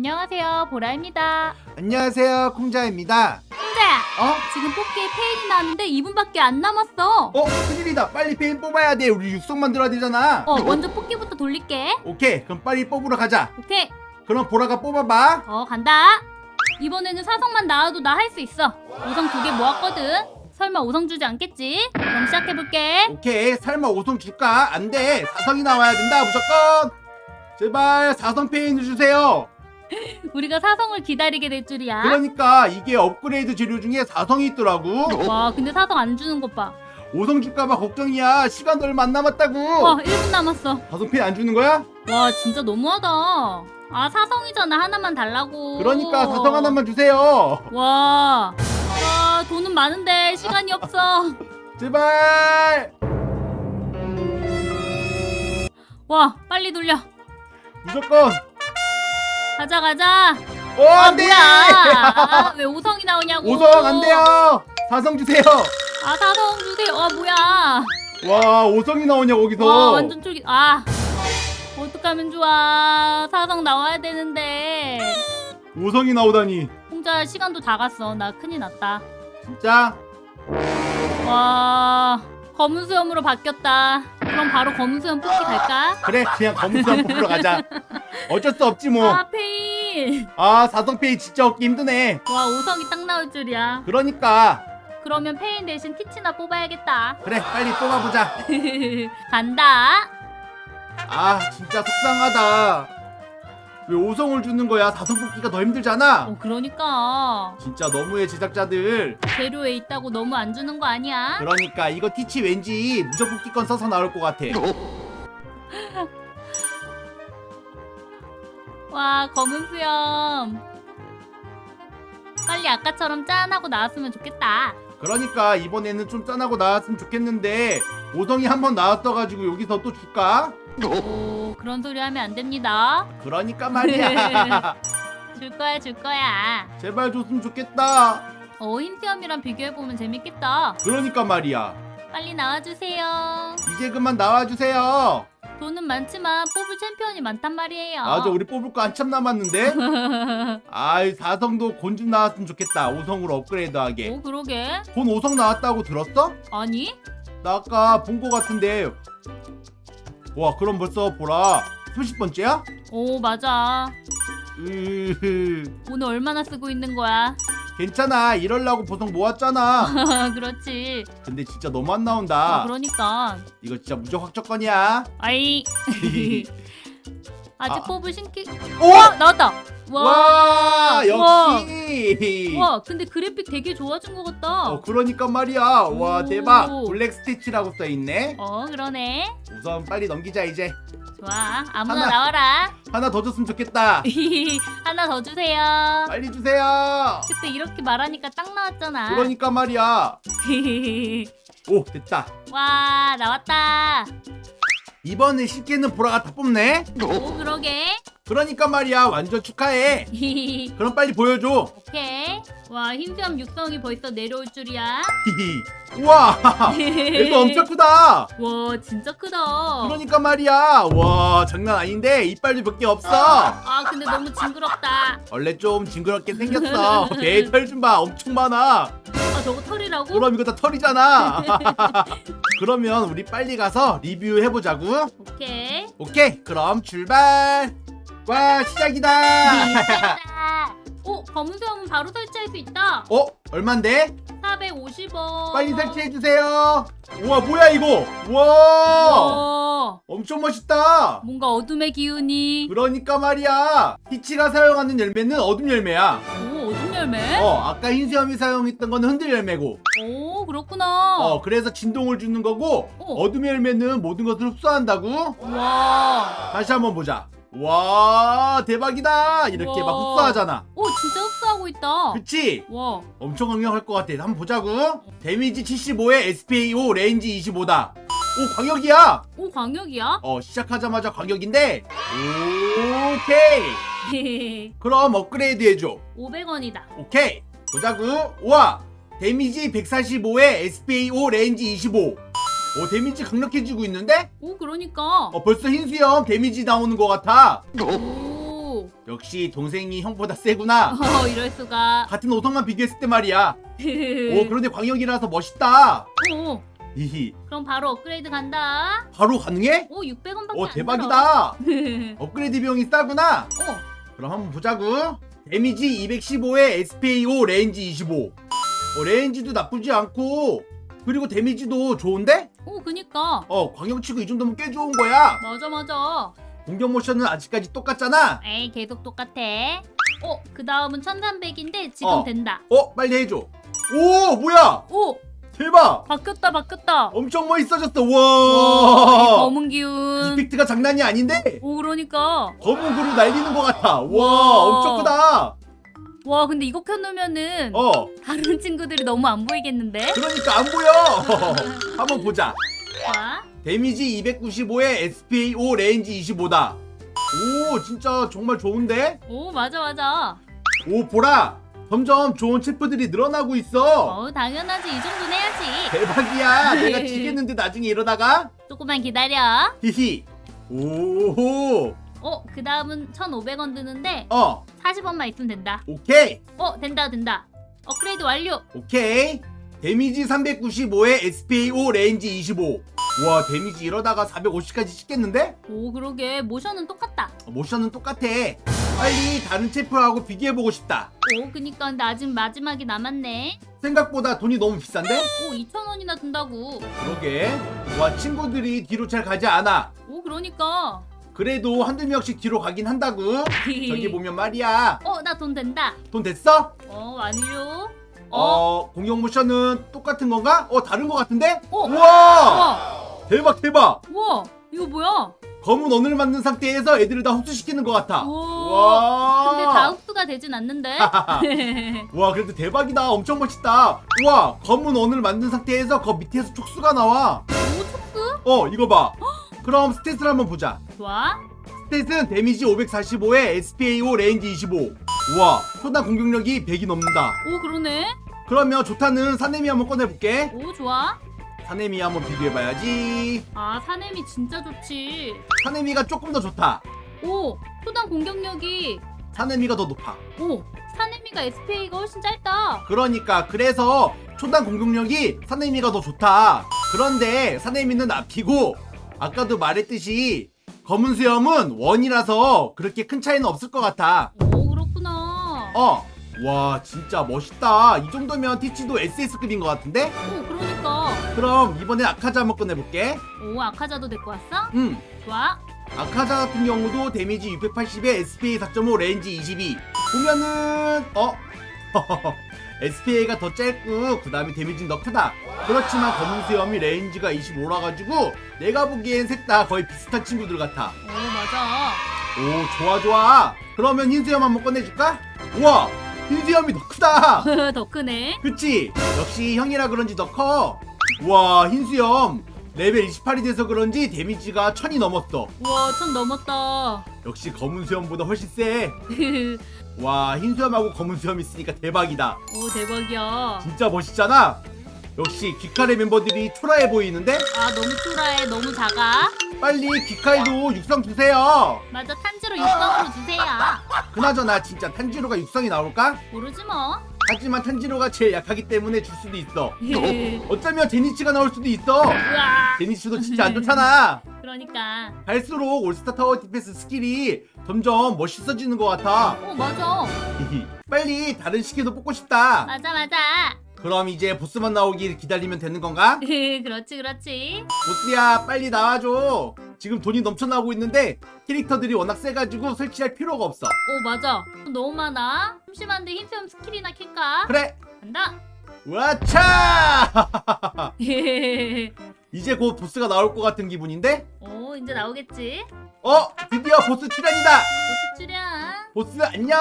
안녕하세요, 보라입니다. 안녕하세요 콩자입니다 홍자야, 어? 지금 뽑기에 페인이 나왔는데 2분밖에 안 남았어. 어? 큰일이다 빨리 페인 뽑아야 돼 우리 육성 만들어야 되잖아 어, 먼저 뽑기부터 돌릴게. 오케이 그럼 빨리 뽑으러 가자 오케이, 그럼 보라가 뽑아봐 어 간다. 이번에는 사성만 나와도 나 할 수 있어. 5성 두 개 모았거든. 설마 5성 주지 않겠지? 그럼 시작해볼게. 오케이 설마 5성 줄까? 안 돼 4성이 나와야 된다 무조건 제발 4성 페인을 주세요 우리가 사성을 기다리게 될 줄이야. 그러니까 이게 업그레이드 재료 중에 4성이 있더라고 와, 근데 사성 안 주는 것 봐. 5성 줄까봐 걱정이야 시간도 얼마 안 남았다고 와, 1분 남았어. 4성 페인 안 주는 거야? 와, 진짜 너무하다. 아, 사성이잖아. 하나만 달라고. 그러니까 4성 하나만 주세요 와, 와, 돈은 많은데 시간이 없어. 제발 와, 빨리 돌려. 무조건 가자, 가자. 어 아, 안 돼 뭐야. 아, 왜 5성이 나오냐고. 5성 안 돼요 4성 주세요 아, 사성 주세요. 아, 뭐야. 와 5성이 나오냐 거기서 와, 완전 쫄깃. 아, 어떡하면 좋아. 사성 나와야 되는데. 5성이 나오다니 홍자 시간도 다 갔어. 나 큰일 났다. 진짜 와, 검은 수염으로 바뀌었다. 그럼 바로 검은 수염 뽑기 갈까? 그래 그냥 검은수염 뽑으러 가자 어쩔 수 없지 뭐 아, 페인. 아 4성 페이 진짜 얻기 힘드네 와, 5성이 딱 나올 줄이야. 그러니까 그러면 페인 대신 티치나 뽑아야겠다. 그래 빨리 뽑아보자 간다. 아 진짜 속상하다 왜 5성을 주는 거야 4성 뽑기가 더 힘들잖아 어, 그러니까 진짜 너무해 제작자들 재료에 있다고 너무 안 주는 거 아니야? 그러니까 이거 티치 왠지 무적 뽑기권 써서 나올 것 같아 와, 검은 수염. 빨리 아까처럼 짠하고 나왔으면 좋겠다. 그러니까 이번에는 좀 짠하고 나왔으면 좋겠는데 5성이 한 번 나왔어가지고 여기서 또 줄까? 오, 그런 소리 하면 안 됩니다. 그러니까 말이야 줄 거야, 줄 거야. 제발 줬으면 좋겠다 어, 흰수염이랑 비교해보면 재밌겠다. 그러니까 말이야 빨리 나와주세요. 이제 그만 나와주세요 돈은 많지만 뽑을 챔피언이 많단 말이에요. 맞아 우리 뽑을 거 한참 남았는데 아이 4성도 곤 좀 나왔으면 좋겠다 5성으로 업그레이드하게 오, 그러게. 곤 5성 나왔다고 들었어? 아니? 나 아까 본 거 같은데 와 그럼 벌써 보라 30번째야? 오, 맞아. 으흐 오늘 얼마나 쓰고 있는 거야? 괜찮아 이럴라고 보석 모았잖아 그렇지. 근데 진짜 너무 안 아, 나온다 그러니까. 이거 진짜 무적 확정권이야 아이. 아직 아. 뽑을 신기. 오! 어, 나왔다. 와. 와 와. 역시 와, 근데 그래픽 되게 좋아진 것 같다. 어 그러니까 말이야 와 오. 대박 블랙 스티치라고 써있네 어, 그러네. 우선 빨리 넘기자 이제 좋아. 아무나 하나. 나와라. 하나 더 줬으면 좋겠다 하나 더 주세요. 빨리 주세요 그때 이렇게 말하니까 딱 나왔잖아. 그러니까 말이야 오 됐다 와, 나왔다. 이번에 쉽게는 보라가 다 뽑네 오, 그러게. 그러니까 말이야 완전 축하해. 그럼 빨리 보여줘. 오케이. 와, 흰수염 육성이 벌써 내려올 줄이야. 우와. 얘도 엄청 크다. 와, 진짜 크다. 그러니까 말이야. 와 장난 아닌데 이빨도 몇 개 없어. 아, 근데 너무 징그럽다. 원래 좀 징그럽게 생겼어. 배털 좀 봐. 엄청 많아. 아, 저거 털이라고? 그럼 이거 다 털이잖아. 그러면 우리 빨리 가서 리뷰해보자고 오케이. 오케이. 그럼 출발 와 시작이다. 오, 검은 수염은 바로 설치할 수 있다. 어 얼만데 450원. 빨리 설치해 주세요 우와 뭐야 이거 우와 와, 엄청 멋있다 뭔가 어둠의 기운이. 그러니까 말이야 티치가 사용하는 열매는 어둠 열매야 오, 어둠 열매? 어 아까 흰수염이 사용했던 건 흔들 열매고 오, 그렇구나. 어 그래서 진동을 주는 거고 어. 어둠 열매는 모든 것을 흡수한다고 와. 다시 한번 보자 와 대박이다! 이렇게 막 우와. 흡수하잖아. 오, 진짜 흡수하고 있다. 그치? 와. 엄청 강력할 것 같아. 한번 보자고. 데미지 75에 SPA5 레인지 25다. 오 광역이야! 오, 광역이야? 어 시작하자마자 광역인데. 오케이! 그럼 업그레이드 해줘. 500원이다. 오케이. 보자구. 우와! 데미지 145에 SPA5 레인지 25 오 데미지 강력해지고 있는데? 오, 그러니까. 어 벌써 흰수염 데미지 나오는 것 같아 오. 역시 동생이 형보다 세구나 어 이럴 수가. 같은 오성만 비교했을 때 말이야 오 그런데 광역이라서 멋있다 오, 히히 그럼 바로 업그레이드 간다. 바로 가능해? 오 600원밖에 오안 대박이다. 업그레이드 비용이 싸구나 어, 그럼 한번 보자구 데미지 215에 SPA5 레인지 25 어, 레인지도 나쁘지 않고 그리고 데미지도 좋은데? 오 그니까. 어 광역치고 이 정도면 꽤 좋은 거야 맞아 맞아. 공격 모션은 아직까지 똑같잖아 에이 계속 똑같아. 어, 그 다음은 1300인데 지금 어. 된다. 어 빨리 해줘 오 뭐야 오, 대박 바뀌었다 바뀌었다. 엄청 멋있어졌어 와, 이 와 검은 기운. 이펙트가 장난이 아닌데 오, 그러니까. 검은 구로 날리는 것 같아 와 와. 엄청 크다 와, 근데 이거 켜놓으면은 어. 다른 친구들이 너무 안 보이겠는데? 그러니까 안 보여. 한번 보자. 자, 데미지 295에 SPA5 레인지 25다. 오 진짜 정말 좋은데? 오, 맞아 맞아. 오 보라. 점점 좋은 체프들이 늘어나고 있어. 어, 당연하지. 이 정도는 해야지. 대박이야. 내가 지겠는데 나중에 이러다가? 조금만 기다려. 히히. 오호 어, 그 다음은 1,500원 드는데 어 40원만 있으면 된다. 오케이 어, 된다 된다. 업그레이드 완료. 오케이 데미지 395에 SPA5 레인지 25와 데미지 이러다가 450까지 찍겠는데? 오, 그러게. 모션은 똑같다. 어, 모션은 똑같아 빨리 다른 체프하고 비교해보고 싶다 오, 그니까 근데 아직 마지막이 남았네. 생각보다 돈이 너무 비싼데? 오, 2,000원이나 든다고. 그러게 와 친구들이 뒤로 잘 가지 않아 오, 그러니까. 그래도 한두 명씩 뒤로 가긴 한다고 저기 보면 말이야 어, 나 돈 된다. 돈 됐어? 어, 완료. 어, 어, 공격 모션은 똑같은 건가? 어 다른 거 같은데? 어. 우와 우와, 대박 대박 우와, 이거 뭐야? 검은 원을 맞는 상태에서 애들을 다 흡수시키는 것 같아. 와 근데 다 흡수가 되진 않는데? 와 그래도 대박이다 엄청 멋있다 우와 검은 원을 만든 상태에서 그 밑에서 촉수가 나와 오, 촉수? 어 이거 봐 그럼 스탯을 한번 보자 좋아. 스탯은 데미지 545에 SPA5 레인지 25 우와 초당 공격력이 100이 넘는다 오, 그러네. 그러면 좋다는 사네미 한번 꺼내볼게 오, 좋아. 사네미 한번 비교해봐야지 아, 사냄이 진짜 좋지. 사네미가 조금 더 좋다 오, 초당 공격력이. 사네미가 더 높아 오, 사내미가 SPA가 훨씬 짧다. 그러니까 그래서 초당 공격력이 사네미가 더 좋다 그런데 사네미는 앞이고 아까도 말했듯이 검은 수염은 원이라서 그렇게 큰 차이는 없을 것 같아 오, 그렇구나. 어. 와 진짜 멋있다 이 정도면 티치도 SS급인 것 같은데? 오, 그러니까. 그럼 이번에 아카자 한번 꺼내볼게 오, 아카자도 데리고 왔어? 음 좋아. 아카자 같은 경우도 데미지 680에 SPA 4.5 레인지 22 보면은 어? SPA가 더 짧고 그 다음에 데미지는 더 크다 그렇지만 검은 수염이 레인지가 25라 가지고 내가 보기엔 셋 다 거의 비슷한 친구들 같아 오, 맞아. 오 좋아 좋아 그러면 흰 수염 한번 꺼내줄까? 우와 흰 수염이 더 크다 더 크네. 그치? 역시 형이라 그런지 더 커. 우와 흰 수염 레벨 28이 돼서 그런지 데미지가 1000이 넘었어. 우와, 천 넘었다. 역시 검은 수염보다 훨씬 세. 와 흰수염하고 검은 수염 있으니까 대박이다. 오, 대박이야. 진짜 멋있잖아. 역시 귀칼의 멤버들이 초라해 보이는데 아, 너무 초라해. 너무 작아. 빨리 귀칼도 육성 주세요. 맞아, 탄지로 육성으로 주세요. 그나저나 진짜 탄지로가 육성이 나올까? 모르지 뭐. 하지만 탄지로가 제일 약하기 때문에 줄 수도 있어. 우와. 어쩌면 제니치가 나올 수도 있어. 제니치도 진짜 안 좋잖아. 그러니까. 갈수록 올스타 타워 디펜스 스킬이 점점 멋있어지는 것 같아. 오, 맞아. 빨리 다른 시계도 뽑고 싶다. 맞아, 맞아. 그럼 이제 보스만 나오길 기다리면 되는 건가? 그렇지, 그렇지. 보스야 빨리 나와줘. 지금 돈이 넘쳐나오고 있는데 캐릭터들이 워낙 세가지고 설치할 필요가 없어. 오, 맞아. 너무 많아. 심심한데 흰수염 스킬이나 킬까? 그래. 간다. 와차! 이제 곧 보스가 나올 것 같은 기분인데? 오, 이제 나오겠지. 어 드디어 보스 출연이다. 보스 출연. 보스 안녕.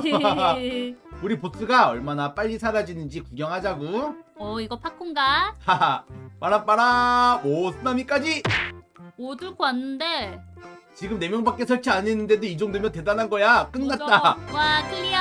우리 보스가 얼마나 빨리 사라지는지 구경하자구. 어, 이거 팝콘가? 하하 빠람빠람 오 쓰나미까지 오, 뚫고 왔는데. 지금 4명밖에 설치 안 했는데도 이 정도면 대단한 거야 끝났다 맞아. 와, 클리어.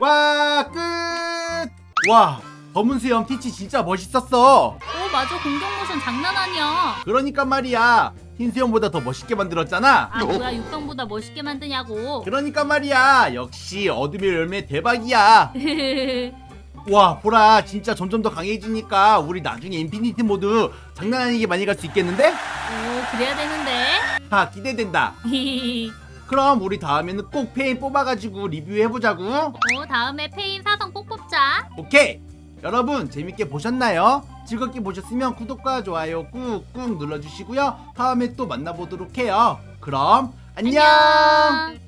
와 끝! 와 검은 수염 티치 진짜 멋있었어 오, 맞아. 공격 모션 장난 아니야. 그러니까 말이야 흰 수염보다 더 멋있게 만들었잖아 아 뭐야 육성보다 멋있게 만드냐고 그러니까 말이야 역시 어둠의 열매 대박이야 와 보라 진짜 점점 더 강해지니까 우리 나중에 인피니티 모드 장난 아니게 많이 갈 수 있겠는데? 오 그래야 되는데. 아 기대된다. 그럼 우리 다음에는 꼭 페인 뽑아가지고 리뷰해보자고. 오 다음에 페인 사성 꼭 뽑자. 오케이. 여러분 재밌게 보셨나요? 즐겁게 보셨으면 구독과 좋아요 꾹꾹 눌러주시고요. 다음에 또 만나보도록 해요. 그럼 안녕. 안녕